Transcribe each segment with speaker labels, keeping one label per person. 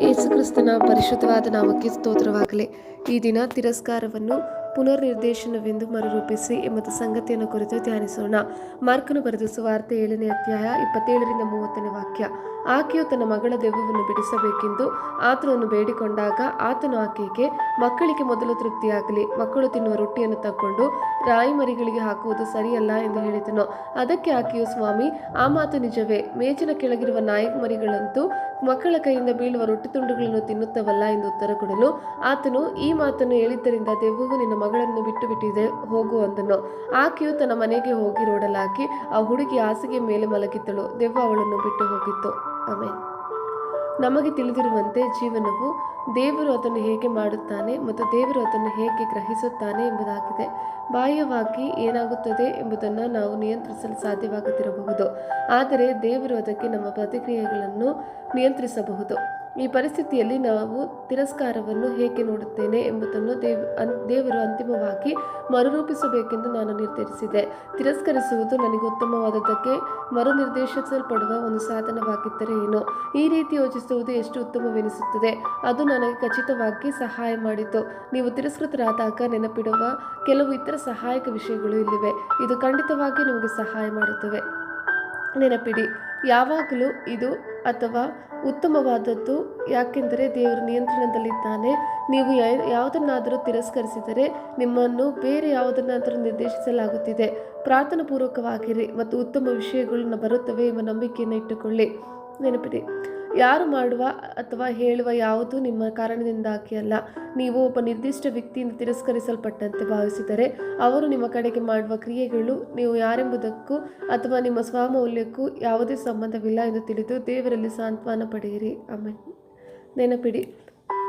Speaker 1: ಯೇಸುಕ್ರಿಸ್ತನ ಪರಿಶುದ್ಧವಾದ ನಾಮಕ್ಕೆ ಸ್ತೋತ್ರವಾಗಲಿ. ಈ ದಿನ ತಿರಸ್ಕಾರವನ್ನು ಪುನರ್ನಿರ್ದೇಶನವೆಂದು ಮರುರೂಪಿಸಿ ಎಂಬುದು ಸಂಗತಿಯನ್ನು ಕುರಿತು ಧ್ಯಾನಿಸೋಣ. ಮಾರ್ಕನು ಬರೆದ ಸುವಾರ್ತೆ ಏಳನೇ ಅಧ್ಯಾಯ ಇಪ್ಪತ್ತೇಳರಿಂದ ಮೂವತ್ತನೇ ವಾಕ್ಯ. ಆಕೆಯು ತನ್ನ ಮಗಳ ದೆವ್ವವನ್ನು ಬಿಡಿಸಬೇಕೆಂದು ಆತನನ್ನು ಬೇಡಿಕೊಂಡಾಗ ಆತನು ಆಕೆಗೆ, ಮಕ್ಕಳಿಗೆ ಮೊದಲು ತೃಪ್ತಿಯಾಗಲಿ. ಮಕ್ಕಳು ತಿನ್ನುವ ರೊಟ್ಟಿಯನ್ನು ತಕ್ಕೊಂಡು ರಾಯಿ ಮರಿಗಳಿಗೆ ಹಾಕುವುದು ಸರಿಯಲ್ಲ ಎಂದು ಹೇಳಿದನು. ಅದಕ್ಕೆ ಆಕೆಯು, ಸ್ವಾಮಿ, ಆ ಮಾತು ನಿಜವೇ. ಮೇಜಿನ ಕೆಳಗಿರುವ ನಾಯಿ ಮರಿಗಳಂತೂ ಮಕ್ಕಳ ಕೈಯಿಂದ ಬೀಳುವ ರೊಟ್ಟಿ ತುಂಡುಗಳನ್ನು ತಿನ್ನುತ್ತವಲ್ಲ ಎಂದು ಉತ್ತರ ಕೊಡಲು ಆತನು ಈ ಮಾತನ್ನು ಹೇಳಿದ್ದರಿಂದ ದೆವ್ವವು ನಿನ್ನ ಮಗಳನ್ನು ಬಿಟ್ಟು ಬಿಟ್ಟಿದೆ, ಹೋಗು ಅಂದನು. ಆಕೆಯು ತನ್ನ ಮನೆಗೆ ಹೋಗಿ ರೋಡಲಾಕಿ ಆ ಹುಡುಗಿ ಹಾಸಿಗೆ ಮೇಲೆ ಮಲಗಿದ್ದಳು. ದೆವ್ವ ಅವಳನ್ನು ಬಿಟ್ಟು ಹೋಗಿತ್ತು. ಆಮೇಲೆ ನಮಗೆ ತಿಳಿದಿರುವಂತೆ ಜೀವನವು ದೇವರು ಅದನ್ನು ಹೇಗೆ ಮಾಡುತ್ತಾನೆ ಮತ್ತು ದೇವರು ಅದನ್ನು ಹೇಗೆ ಗ್ರಹಿಸುತ್ತಾನೆ ಎಂಬುದಾಗಿದೆ. ಬಾಹ್ಯವಾಗಿ ಏನಾಗುತ್ತದೆ ಎಂಬುದನ್ನು ನಾವು ನಿಯಂತ್ರಿಸಲು ಸಾಧ್ಯವಾಗುತ್ತಿರಬಹುದು ಆದರೆ ದೇವರು ಅದಕ್ಕೆ ನಮ್ಮ ಪ್ರತಿಕ್ರಿಯೆಗಳನ್ನು ನಿಯಂತ್ರಿಸಬಹುದು. ಈ ಪರಿಸ್ಥಿತಿಯಲ್ಲಿ ನಾವು ತಿರಸ್ಕಾರವನ್ನು ಹೇಗೆ ನೋಡುತ್ತೇನೆ ಎಂಬುದನ್ನು ದೇವ್ ಅನ್ ದೇವರು ಅಂತಿಮವಾಗಿ ಮರುರೂಪಿಸಬೇಕೆಂದು ನಾನು ನಿರ್ಧರಿಸಿದೆ. ತಿರಸ್ಕರಿಸುವುದು ನನಗೆ ಉತ್ತಮವಾದದ್ದಕ್ಕೆ ಮರುನಿರ್ದೇಶಿಸಲ್ಪಡುವ ಒಂದು ಸಾಧನವಾಗಿದ್ದರೆ ಏನು? ಈ ರೀತಿ ಯೋಚಿಸುವುದು ಎಷ್ಟು ಉತ್ತಮವೆನಿಸುತ್ತದೆ? ಅದು ನನಗೆ ಖಚಿತವಾಗಿ ಸಹಾಯ ಮಾಡಿತು. ನೀವು ತಿರಸ್ಕೃತರಾದಾಗ ನೆನಪಿಡುವ ಕೆಲವು ಇತರ ಸಹಾಯಕ ವಿಷಯಗಳು ಇಲ್ಲಿವೆ. ಇದು ಖಂಡಿತವಾಗಿ ನಿಮಗೆ ಸಹಾಯ ಮಾಡುತ್ತವೆ. ನೆನಪಿಡಿ, ಯಾವಾಗಲೂ ಇದು ಅಥವಾ ಉತ್ತಮವಾದದ್ದು ಯಾಕೆಂದರೆ ದೇವರು ನಿಯಂತ್ರಣದಲ್ಲಿದ್ದಾನೆ. ನೀವು ಯಾವುದನ್ನಾದರೂ ತಿರಸ್ಕರಿಸಿದರೆ ನಿಮ್ಮನ್ನು ಬೇರೆ ಯಾವುದನ್ನಾದರೂ ನಿರ್ದೇಶಿಸಲಾಗುತ್ತಿದೆ. ಪ್ರಾರ್ಥನಾಪೂರ್ವಕವಾಗಿರಿ ಮತ್ತು ಉತ್ತಮ ವಿಷಯಗಳು ಬರುತ್ತವೆ ಎಂಬ ನಂಬಿಕೆಯನ್ನು ಇಟ್ಟುಕೊಳ್ಳಿ. ನೆನಪಿಡಿ. ಯಾರು ಮಾಡುವ ಅಥವಾ ಹೇಳುವ ಯಾವುದು ನಿಮ್ಮ ಕಾರಣದಿಂದಾಗಿ ಅಲ್ಲ. ನೀವು ಒಬ್ಬ ನಿರ್ದಿಷ್ಟ ವ್ಯಕ್ತಿಯಿಂದ ತಿರಸ್ಕರಿಸಲ್ಪಟ್ಟಂತೆ ಭಾವಿಸಿದರೆ ಅವರು ನಿಮ್ಮ ಕಡೆಗೆ ಮಾಡುವ ಕ್ರಿಯೆಗಳು ನೀವು ಯಾರೆಂಬುದಕ್ಕೂ ಅಥವಾ ನಿಮ್ಮ ಸ್ವಮೌಲ್ಯಕ್ಕೂ ಯಾವುದೇ ಸಂಬಂಧವಿಲ್ಲ ಎಂದು ತಿಳಿದು ದೇವರಲ್ಲಿ ಸಾಂತ್ವನ ಪಡೆಯಿರಿ. ಆಮೇಲೆ ನೆನಪಿಡಿ,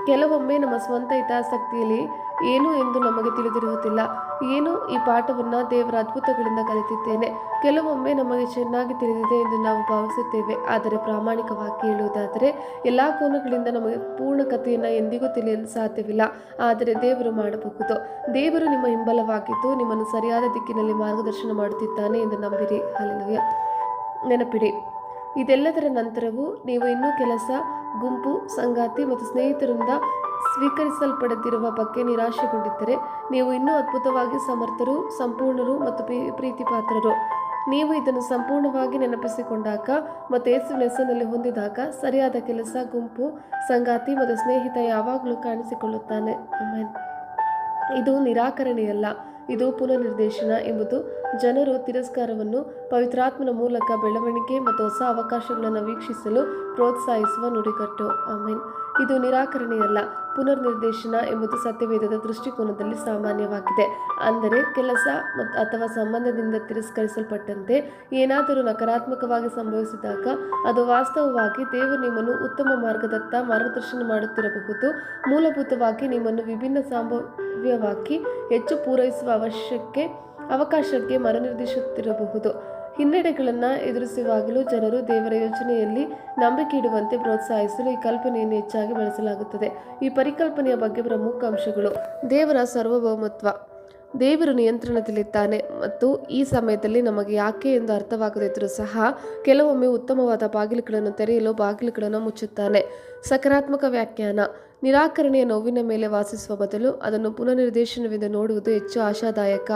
Speaker 1: ಕೆಲವೊಮ್ಮೆ ನಮ್ಮ ಸ್ವಂತ ಹಿತಾಸಕ್ತಿಯಲ್ಲಿ ಏನು ಎಂದು ನಮಗೆ ತಿಳಿದಿರುವುದಿಲ್ಲ. ಏನು? ಈ ಪಾಠವನ್ನು ದೇವರ ಅದ್ಭುತಗಳಿಂದ ಕಲಿತಿದ್ದೇನೆ. ಕೆಲವೊಮ್ಮೆ ನಮಗೆ ಚೆನ್ನಾಗಿ ತಿಳಿದಿದೆ ಎಂದು ನಾವು ಭಾವಿಸುತ್ತೇವೆ. ಆದರೆ ಪ್ರಾಮಾಣಿಕವಾಗಿ ಹೇಳುವುದಾದರೆ, ಎಲ್ಲ ಕೋನಗಳಿಂದ ನಮಗೆ ಪೂರ್ಣ ಕಥೆಯನ್ನು ಎಂದಿಗೂ ತಿಳಿಯಲು ಸಾಧ್ಯವಿಲ್ಲ. ಆದರೆ ದೇವರು ಮಾಡಬಹುದು. ದೇವರು ನಿಮ್ಮ ಹಿಂಬಲವಾಗಿದ್ದು ನಿಮ್ಮನ್ನು ಸರಿಯಾದ ದಿಕ್ಕಿನಲ್ಲಿ ಮಾರ್ಗದರ್ಶನ ಮಾಡುತ್ತಿದ್ದಾನೆ ಎಂದು ನಂಬಿರಿ. ಅಲ್ಲಿಯ ನೆನಪಿಡಿ, ಇದೆಲ್ಲದರ ನಂತರವೂ ನೀವು ಇನ್ನೂ ಕೆಲಸ, ಗುಂಪು, ಸಂಗಾತಿ ಮತ್ತು ಸ್ನೇಹಿತರಿಂದ ಸ್ವೀಕರಿಸಲ್ಪಡದಿರುವ ಬಗ್ಗೆ ನಿರಾಶೆಗೊಂಡಿದ್ದರೆ ನೀವು ಇನ್ನೂ ಅದ್ಭುತವಾಗಿ ಸಮರ್ಥರು, ಸಂಪೂರ್ಣರು ಮತ್ತು ಪ್ರೀ- ಪ್ರೀತಿಪಾತ್ರರು. ನೀವು ಇದನ್ನು ಸಂಪೂರ್ಣವಾಗಿ ನೆನಪಿಸಿಕೊಂಡಾಗ ಮತ್ತು ಏಸು ನೆಸನಲ್ಲಿ ಹೊಂದಿದಾಗ ಸರಿಯಾದ ಕೆಲಸ, ಗುಂಪು, ಸಂಗಾತಿ ಮತ್ತು ಸ್ನೇಹಿತ ಯಾವಾಗಲೂ ಕಾಣಿಸಿಕೊಳ್ಳುತ್ತಾನೆ. ಇದು ನಿರಾಕರಣೆಯಲ್ಲ, ಇದು ಪುನರ್ನಿರ್ದೇಶನ ಎಂಬುದು ಜನರು ತಿರಸ್ಕಾರವನ್ನು ಪವಿತ್ರಾತ್ಮನ ಮೂಲಕ ಬೆಳವಣಿಗೆ ಮತ್ತು ಹೊಸ ಅವಕಾಶಗಳನ್ನು ವೀಕ್ಷಿಸಲು ಪ್ರೋತ್ಸಾಹಿಸುವ ನುಡಿಗಟ್ಟು. ಆಮೇನ್. ಇದು ನಿರಾಕರಣೆಯಲ್ಲ ಪುನರ್ನಿರ್ದೇಶನ ಎಂಬುದು ಸತ್ಯವೇದದ ದೃಷ್ಟಿಕೋನದಲ್ಲಿ ಸಾಮಾನ್ಯವಾಗಿದೆ. ಅಂದರೆ ಕೆಲಸ ಮತ್ತು ಅಥವಾ ಸಂಬಂಧದಿಂದ ತಿರಸ್ಕರಿಸಲ್ಪಟ್ಟಂತೆ ಏನಾದರೂ ನಕಾರಾತ್ಮಕವಾಗಿ ಸಂಭವಿಸಿದಾಗ ಅದು ವಾಸ್ತವವಾಗಿ ದೇವರು ನಿಮ್ಮನ್ನು ಉತ್ತಮ ಮಾರ್ಗದತ್ತ ಮಾರ್ಗದರ್ಶನ ಮಾಡುತ್ತಿರಬಹುದು. ಮೂಲಭೂತವಾಗಿ ನಿಮ್ಮನ್ನು ವಿಭಿನ್ನ ಸಂಭವ್ಯವಾಗಿ ಹೆಚ್ಚು ಪೂರೈಸುವ ಅವಶ್ಯಕ್ಕೆ ಅವಕಾಶಕ್ಕೆ ಮರುನಿರ್ದೇಶಿಸುತ್ತಿರಬಹುದು. ಹಿನ್ನಡೆಗಳನ್ನು ಎದುರಿಸುವಾಗಲೂ ಜನರು ದೇವರ ಯೋಜನೆಯಲ್ಲಿ ನಂಬಿಕೆ ಇಡುವಂತೆ ಪ್ರೋತ್ಸಾಹಿಸಲು ಈ ಕಲ್ಪನೆಯನ್ನು ಹೆಚ್ಚಾಗಿ ಬಳಸಲಾಗುತ್ತದೆ. ಈ ಪರಿಕಲ್ಪನೆಯ ಬಗ್ಗೆ ಪ್ರಮುಖ ಅಂಶಗಳು. ದೇವರ ಸಾರ್ವಭೌಮತ್ವ. ದೇವರು ನಿಯಂತ್ರಣದಲ್ಲಿದ್ದಾನೆ ಮತ್ತು ಈ ಸಮಯದಲ್ಲಿ ನಮಗೆ ಯಾಕೆ ಎಂದು ಅರ್ಥವಾಗದಿದ್ದರೂ ಸಹ ಕೆಲವೊಮ್ಮೆ ಉತ್ತಮವಾದ ಬಾಗಿಲುಗಳನ್ನು ತೆರೆಯಲು ಬಾಗಿಲುಗಳನ್ನು ಮುಚ್ಚುತ್ತಾನೆ. ಸಕಾರಾತ್ಮಕ ವ್ಯಾಖ್ಯಾನ. ನಿರಾಕರಣೆಯ ನೋವಿನ ಮೇಲೆ ವಾಸಿಸುವ ಬದಲು ಅದನ್ನು ಪುನರ್ನಿರ್ದೇಶನವೆಂದು ನೋಡುವುದು ಹೆಚ್ಚು ಆಶಾದಾಯಕ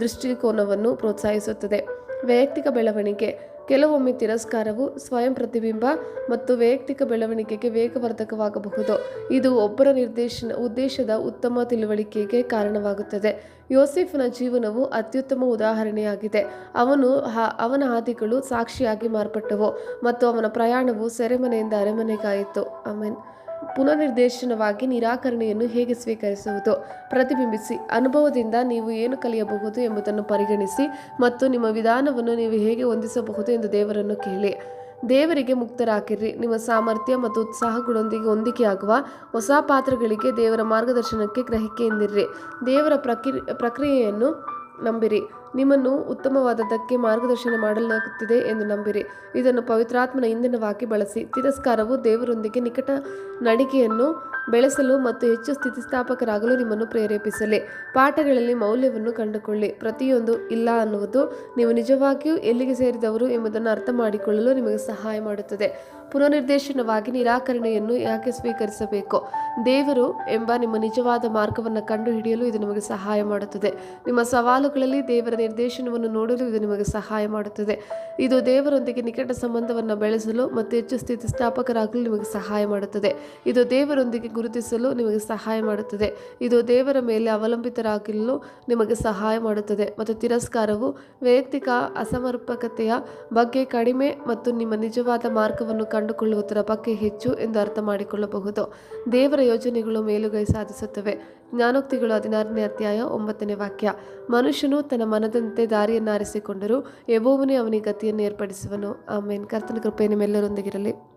Speaker 1: ದೃಷ್ಟಿಕೋನವನ್ನು ಪ್ರೋತ್ಸಾಹಿಸುತ್ತದೆ. ವೈಯಕ್ತಿಕ ಬೆಳವಣಿಗೆ. ಕೆಲವೊಮ್ಮೆ ತಿರಸ್ಕಾರವು ಸ್ವಯಂ ಪ್ರತಿಬಿಂಬ ಮತ್ತು ವೈಯಕ್ತಿಕ ಬೆಳವಣಿಗೆಗೆ ವೇಗವರ್ಧಕವಾಗಬಹುದು. ಇದು ಒಬ್ಬರ ನಿರ್ದೇಶನ, ಉದ್ದೇಶದ ಉತ್ತಮ ತಿಳುವಳಿಕೆಗೆ ಕಾರಣವಾಗುತ್ತದೆ. ಯೋಸೆಫ್ನ ಜೀವನವು ಅತ್ಯುತ್ತಮ ಉದಾಹರಣೆಯಾಗಿದೆ. ಅವನು ಅವನ ಹಾದಿಗಳು ಸಾಕ್ಷಿಯಾಗಿ ಮಾರ್ಪಟ್ಟವು ಮತ್ತು ಅವನ ಪ್ರಯಾಣವು ಸೆರೆಮನೆಯಿಂದ ಅರಮನೆಗಾಯಿತು ಆಮೇನ್. ಪುನರ್ನಿರ್ದೇಶನವಾಗಿ ನಿರಾಕರಣೆಯನ್ನು ಹೇಗೆ ಸ್ವೀಕರಿಸುವುದು? ಪ್ರತಿಬಿಂಬಿಸಿ, ಅನುಭವದಿಂದ ನೀವು ಏನು ಕಲಿಯಬಹುದು ಎಂಬುದನ್ನು ಪರಿಗಣಿಸಿ ಮತ್ತು ನಿಮ್ಮ ವಿಧಾನವನ್ನು ನೀವು ಹೇಗೆ ಹೊಂದಿಸಬಹುದು ಎಂದು ದೇವರನ್ನು ಕೇಳಿ. ದೇವರಿಗೆ ಮುಕ್ತರಾಗಿರ್ರಿ ನಿಮ್ಮ ಸಾಮರ್ಥ್ಯ ಮತ್ತು ಉತ್ಸಾಹಗಳೊಂದಿಗೆ ಹೊಂದಿಕೆಯಾಗುವ ಹೊಸ ಪಾತ್ರಗಳಿಗೆ ದೇವರ ಮಾರ್ಗದರ್ಶನಕ್ಕೆ ಗ್ರಹಿಕೆಯಿಂದಿರ್ರಿ ದೇವರ ಪ್ರಕ್ರಿ ಪ್ರಕ್ರಿಯೆಯನ್ನು ನಂಬಿರಿ. ನಿಮ್ಮನ್ನು ಉತ್ತಮವಾದದ್ದಕ್ಕೆ ಮಾರ್ಗದರ್ಶನ ಮಾಡಲಾಗುತ್ತಿದೆ ಎಂದು ನಂಬಿರಿ. ಇದನ್ನು ಪವಿತ್ರಾತ್ಮನ ಇಂಧನವಾಗಿ ಬಳಸಿ ತಿರಸ್ಕಾರವು ದೇವರೊಂದಿಗೆ ನಿಕಟ ನಡಿಗೆಯನ್ನು ಬೆಳೆಸಲು ಮತ್ತು ಹೆಚ್ಚು ಸ್ಥಿತಿಸ್ಥಾಪಕರಾಗಲು ನಿಮ್ಮನ್ನು ಪ್ರೇರೇಪಿಸಲಿ. ಪಾಠಗಳಲ್ಲಿ ಮೌಲ್ಯವನ್ನು ಕಂಡುಕೊಳ್ಳಿ. ಪ್ರತಿಯೊಂದು ಇಲ್ಲ ಅನ್ನುವುದು ನೀವು ನಿಜವಾಗಿಯೂ ಎಲ್ಲಿಗೆ ಸೇರಿದವರು ಎಂಬುದನ್ನು ಅರ್ಥ ಮಾಡಿಕೊಳ್ಳಲು ನಿಮಗೆ ಸಹಾಯ ಮಾಡುತ್ತದೆ. ಪುನರ್ನಿರ್ದೇಶನವಾಗಿ ನಿರಾಕರಣೆಯನ್ನು ಯಾಕೆ ಸ್ವೀಕರಿಸಬೇಕು? ದೇವರು ಎಂಬ ನಿಮ್ಮ ನಿಜವಾದ ಮಾರ್ಗವನ್ನು ಕಂಡುಹಿಡಿಯಲು ಇದು ನಿಮಗೆ ಸಹಾಯ ಮಾಡುತ್ತದೆ. ನಿಮ್ಮ ಸವಾಲುಗಳಲ್ಲಿ ದೇವರ ನಿರ್ದೇಶನವನ್ನು ನೋಡಲು ಇದು ನಿಮಗೆ ಸಹಾಯ ಮಾಡುತ್ತದೆ. ಇದು ದೇವರೊಂದಿಗೆ ನಿಕಟ ಸಂಬಂಧವನ್ನು ಬೆಳೆಸಲು ಮತ್ತು ಹೆಚ್ಚು ಸ್ಥಿತಿಸ್ಥಾಪಕರಾಗಲು ನಿಮಗೆ ಸಹಾಯ ಮಾಡುತ್ತದೆ. ಇದು ದೇವರೊಂದಿಗೆ ಗುರುತಿಸಲು ನಿಮಗೆ ಸಹಾಯ ಮಾಡುತ್ತದೆ. ಇದು ದೇವರ ಮೇಲೆ ಅವಲಂಬಿತರಾಗಲು ನಿಮಗೆ ಸಹಾಯ ಮಾಡುತ್ತದೆ. ಮತ್ತು ತಿರಸ್ಕಾರವು ವೈಯಕ್ತಿಕ ಅಸಮರ್ಪಕತೆಯ ಬಗ್ಗೆ ಕಡಿಮೆ ಮತ್ತು ನಿಮ್ಮ ನಿಜವಾದ ಮಾರ್ಗವನ್ನು ಕಂಡುಕೊಳ್ಳುವುದರ ಬಗ್ಗೆ ಹೆಚ್ಚು ಎಂದು ಅರ್ಥ ಮಾಡಿಕೊಳ್ಳಬಹುದು ದೇವರ ಯೋಜನೆಗಳು ಮೇಲುಗೈ ಸಾಧಿಸುತ್ತವೆ. ಜ್ಞಾನೋಕ್ತಿಗಳು ಹದಿನಾರನೇ ಅಧ್ಯಾಯ ಒಂಬತ್ತನೇ ವಾಕ್ಯ. ಮನುಷ್ಯನು ತನ್ನ ಮನದಂತೆ ದಾರಿಯನ್ನು ಆರಿಸಿಕೊಂಡರೂ ಯಬೋವನೇ ಅವನಿಗೆ ಗತಿಯನ್ನು ಏರ್ಪಡಿಸುವನು. ಆಮೇನ್. ಕರ್ತನ ಕೃಪೆ ನಿಮ್ಮೆಲ್ಲರೊಂದಿಗಿರಲಿ.